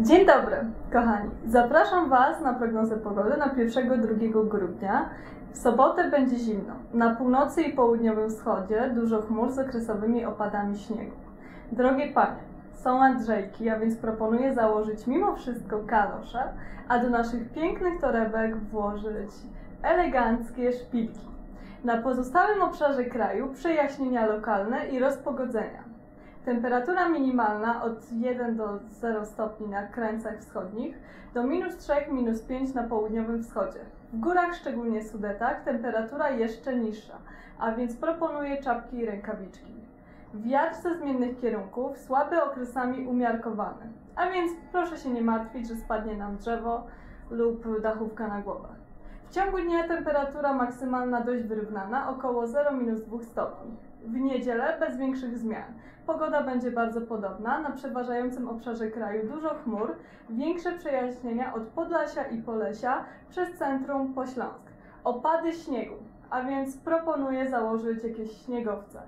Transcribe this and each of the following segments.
Dzień dobry, kochani. Zapraszam Was na prognozę pogody na 1-2 grudnia. W sobotę będzie zimno. Na północy i południowym wschodzie dużo chmur z okresowymi opadami śniegu. Drogie panie, są Andrzejki, a więc proponuję założyć mimo wszystko kalosze, a do naszych pięknych torebek włożyć eleganckie szpilki. Na pozostałym obszarze kraju przejaśnienia lokalne i rozpogodzenia. Temperatura minimalna od 1 do 0 stopni na krańcach wschodnich, do minus 3, minus 5 na południowym wschodzie. W górach, szczególnie Sudetach, temperatura jeszcze niższa, a więc proponuję czapki i rękawiczki. Wiatr ze zmiennych kierunków, słaby okresami umiarkowany, a więc proszę się nie martwić, że spadnie nam drzewo lub dachówka na głowę. W ciągu dnia temperatura maksymalna dość wyrównana, około 0-2 stopni. W niedzielę bez większych zmian. Pogoda będzie bardzo podobna, na przeważającym obszarze kraju dużo chmur, większe przejaśnienia od Podlasia i Polesia przez centrum po Śląsk. Opady śniegu, a więc proponuję założyć jakieś śniegowce.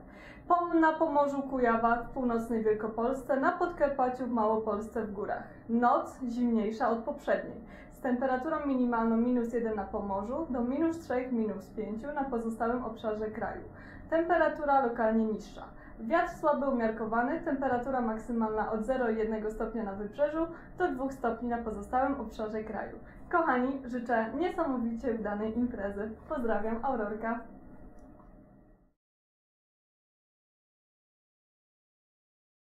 Na Pomorzu, Kujawach, w północnej Wielkopolsce, na Podkarpaciu, w Małopolsce, w górach. Noc zimniejsza od poprzedniej, temperaturą minimalną minus 1 na Pomorzu do minus 3, minus 5 na pozostałym obszarze kraju. Temperatura lokalnie niższa. Wiatr słaby umiarkowany, temperatura maksymalna od 0,1 stopnia na wybrzeżu do 2 stopni na pozostałym obszarze kraju. Kochani, życzę niesamowicie udanej imprezy. Pozdrawiam, Aurorka.